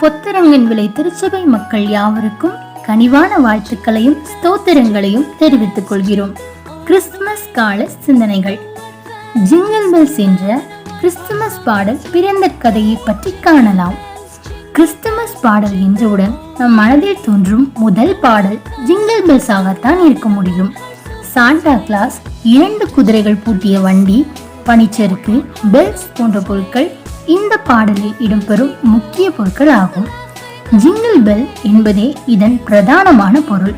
பொத்தரங்கன் விலை திருச்சபை மக்கள் யாவருக்கும் கனிவான வாழ்த்துக்களையும் ஸ்தோத்திரங்களையும் தெரிவித்துக் கொள்கிறோம். கிறிஸ்துமஸ் கால சிந்தனைகள். ஜிங்கல் பெல்ஸ் என்ற கிறிஸ்துமஸ் பாடல் பிறந்த கதையை பற்றி காணலாம். கிறிஸ்துமஸ் பாடல் என்றவுடன் நம் மனதில் தோன்றும் முதல் பாடல் ஜிங்கல் பெல்ஸ் ஆகத்தான் இருக்க முடியும். சாண்டா கிளாஸ் இரண்டு குதிரைகள் பூட்டிய வண்டி பனிச்சறுக்கு பெல்ஸ் போன்ற பொருட்கள் இந்த பாடலில் இடம்பெறும் முக்கிய பொருட்கள் ஆகும். ஜிங்கிள் பெல் என்பதே இதன் பிரதானமான பொருள்.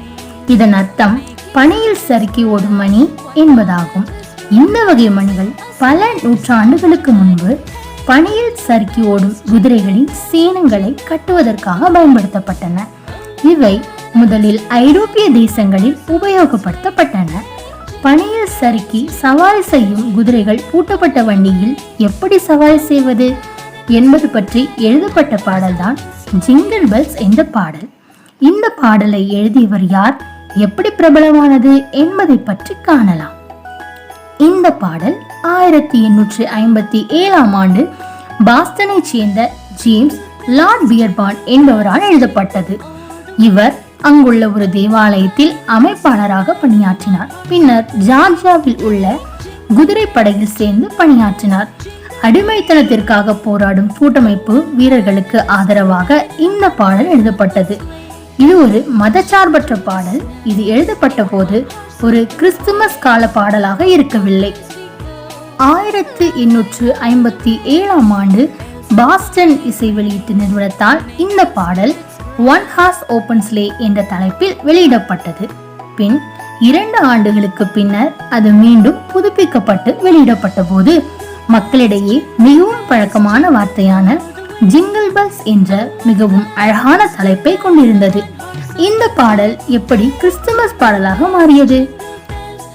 இதன் அர்த்தம் பனியில் சறுக்கி ஓடும் மணி என்பதாகும். இந்த வகை மணிகள் பல நூற்றாண்டுகளுக்கு முன்பு பனியில் சறுக்கி ஓடும் குதிரைகளின் சேனங்களை கட்டுவதற்காக பயன்படுத்தப்பட்டன. இவை முதலில் ஐரோப்பிய தேசங்களில் உபயோகப்படுத்தப்பட்டன. பனியில் சறுக்கி சவாரி செய்யும் குதிரைகள் பூட்டப்பட்ட வண்டியில் எப்படி சவாரி செய்வது? என்பது பற்றி எழுதப்பட்ட பாடல்தான் ஜிங்கிள் பெல்ஸ் என்ற பாடல். இந்த பாடலை எழுதியவர் யார்? எப்படி பிரபலமானது? என்பதை பற்றி காணலாம். இந்த பாடல் ஆயிரத்தி எண்ணூற்றி ஐம்பத்தி ஏழாம் ஆண்டு பாஸ்டனை சேர்ந்த ஜேம்ஸ் லார்ட் பியர்பான் என்பவரால் எழுதப்பட்டது. இவர் அங்குள்ள ஒரு தேவாலயத்தில் அமைப்பாளராக பணியாற்றினார். பின்னர் ஜார்ஜியாவில் உள்ள குதிரைப்படையில் சேர்ந்து பணியாற்றினார். அடிமைத்தனத்திற்காக போராடும் கூட்டமைப்பு வீரர்களுக்கு ஆதரவாக இந்த பாடல் எழுதப்பட்டது. இது ஒரு மதச்சார்பற்ற பாடல். இது எழுதப்பட்ட போது ஒரு கிறிஸ்துமஸ் கால பாடலாக இருக்கவில்லை. ஆயிரத்து எண்ணூற்று ஐம்பத்தி ஏழாம் ஆண்டு பாஸ்டன் இசை வெளியீட்டு நிறுவனத்தால் இந்த பாடல் ஒன் ஹார்ஸ் ஓபன் ஸ்லே என்ற தலைப்பில் வெளியிடப்பட்டது. பின் இரண்டு ஆண்டுகளுக்கு பின்னர் அது மீண்டும் புதுப்பிக்கப்பட்டு வெளியிடப்பட்ட போது மக்களிடையே மிகவும் பழக்கமான வார்த்தையான ஜிங்கிள் பல்ஸ் என்ற மிகவும் அழகான தலைப்பை கொண்டிருந்தது. இந்த பாடல் எப்படி கிறிஸ்துமஸ் பாடலாக மாறியது?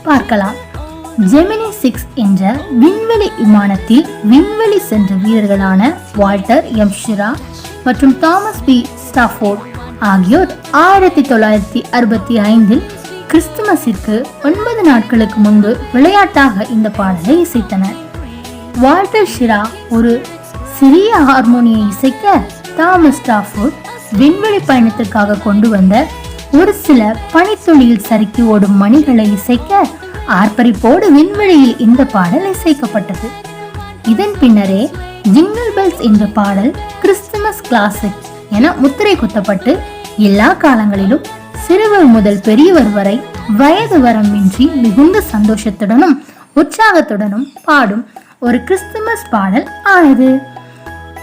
பார்க்கலாம். ஜெமினி சிக்ஸ் என்ற விண்வெளி விமானத்தில் விண்வெளி சென்ற வீரர்களான வால்டர் எம் ஷிரா மற்றும் தாமஸ் பி ஸ்டாஃபோர்ட் ஆகியோர் ஆயிரத்தி தொள்ளாயிரத்தி அறுபத்தி ஐந்தில் கிறிஸ்துமஸிற்கு ஒன்பது நாட்களுக்கு முன்பு விளையாட்டாக இந்த பாடலை இசைத்தனர். வால்டர் ஷிரா ஒரு சிறிய ஹார்மோனியை இசைக்க தாமஸ் ஸ்டாஃபோர்ட் விண்வெளி பயணத்துக்காக கொண்டு வந்த ஒரு சில பனித்துளியில் சறுக்கி ஓடும் மணிகளை இசைக்க ஆர்ப்பரிப்போடு விண்வெளியில் இந்த பாடல் இசைக்கப்பட்டது. இதன் பின்னரே ஜிங்கிள் பெல்ஸ் என்ற பாடல் கிறிஸ்துமஸ் கிளாசிக் என முத்திரை குத்தப்பட்டு எல்லா காலங்களிலும் சிறுவர் முதல் பெரியவர் வரை வயது வரம்பின்றி மிகுந்த சந்தோஷத்துடனும் உற்சாகத்துடனும் பாடும் ஒரு கிறிஸ்துமஸ் பாடல் ஆனது.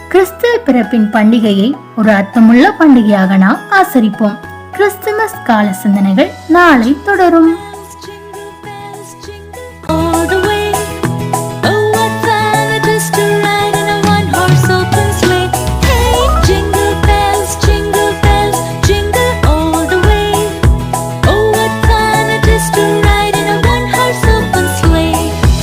கிறிஸ்துவ பிறப்பின் பண்டிகையை ஒரு அர்த்தமுள்ள பண்டிகையாக நாம் ஆசரிப்போம். கிறிஸ்துமஸ் கால சிந்தனைகள் நாளை தொடரும்.